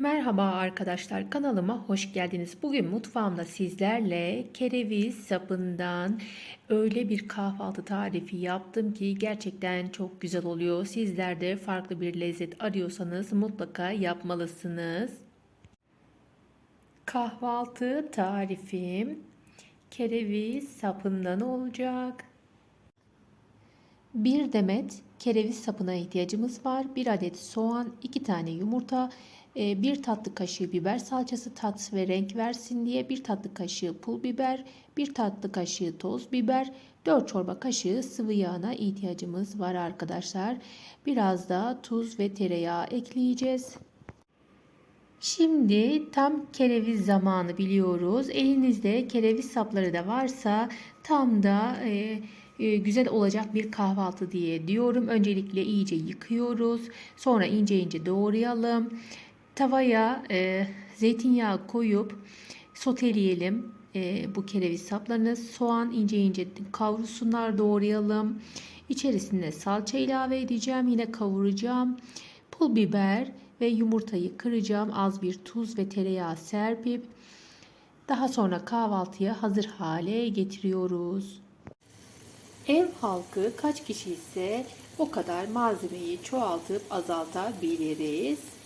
Merhaba arkadaşlar kanalıma hoş geldiniz. Bugün mutfağımda sizlerle kereviz sapından öyle bir kahvaltı tarifi yaptım ki gerçekten çok güzel oluyor. Sizler de farklı bir lezzet arıyorsanız mutlaka yapmalısınız. Kahvaltı tarifim kereviz sapından olacak. Bir demet kereviz sapına ihtiyacımız var. Bir adet soğan, iki tane yumurta, e, bir tatlı kaşığı biber salçası tat ve renk versin diye bir tatlı kaşığı pul biber, bir tatlı kaşığı toz biber, 4 çorba kaşığı sıvı yağına ihtiyacımız var arkadaşlar. Biraz da tuz ve tereyağı ekleyeceğiz. Şimdi tam kereviz zamanı biliyoruz. Elinizde kereviz sapları da varsa tam da e, e, güzel olacak bir kahvaltı diye diyorum. Öncelikle iyice yıkıyoruz. Sonra ince ince doğrayalım. Tavaya e, zeytinyağı koyup soteleyelim e, bu kereviz saplarını. Soğan ince ince kavrulsunlar doğrayalım. İçerisine salça ilave edeceğim. Yine kavuracağım. Pul biber ve yumurtayı kıracağım. Az bir tuz ve tereyağı serpip daha sonra kahvaltıya hazır hale getiriyoruz. Ev halkı kaç kişi ise o kadar malzemeyi çoğaltıp azaltabiliriz.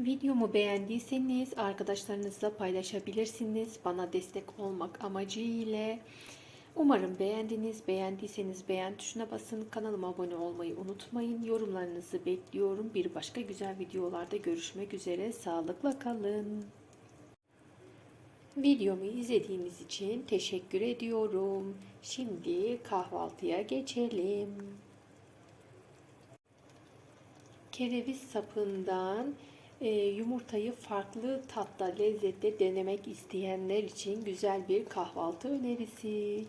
Videomu beğendiyseniz arkadaşlarınızla paylaşabilirsiniz. Bana destek olmak amacı ile. Umarım beğendiniz. Beğendiyseniz beğen tuşuna basın. Kanalıma abone olmayı unutmayın. Yorumlarınızı bekliyorum. Bir başka güzel videolarda görüşmek üzere. Sağlıkla kalın. Videomu izlediğiniz için teşekkür ediyorum. Şimdi kahvaltıya geçelim. Kereviz sapından e, yumurtayı farklı tatta lezzette denemek isteyenler için güzel bir kahvaltı önerisi.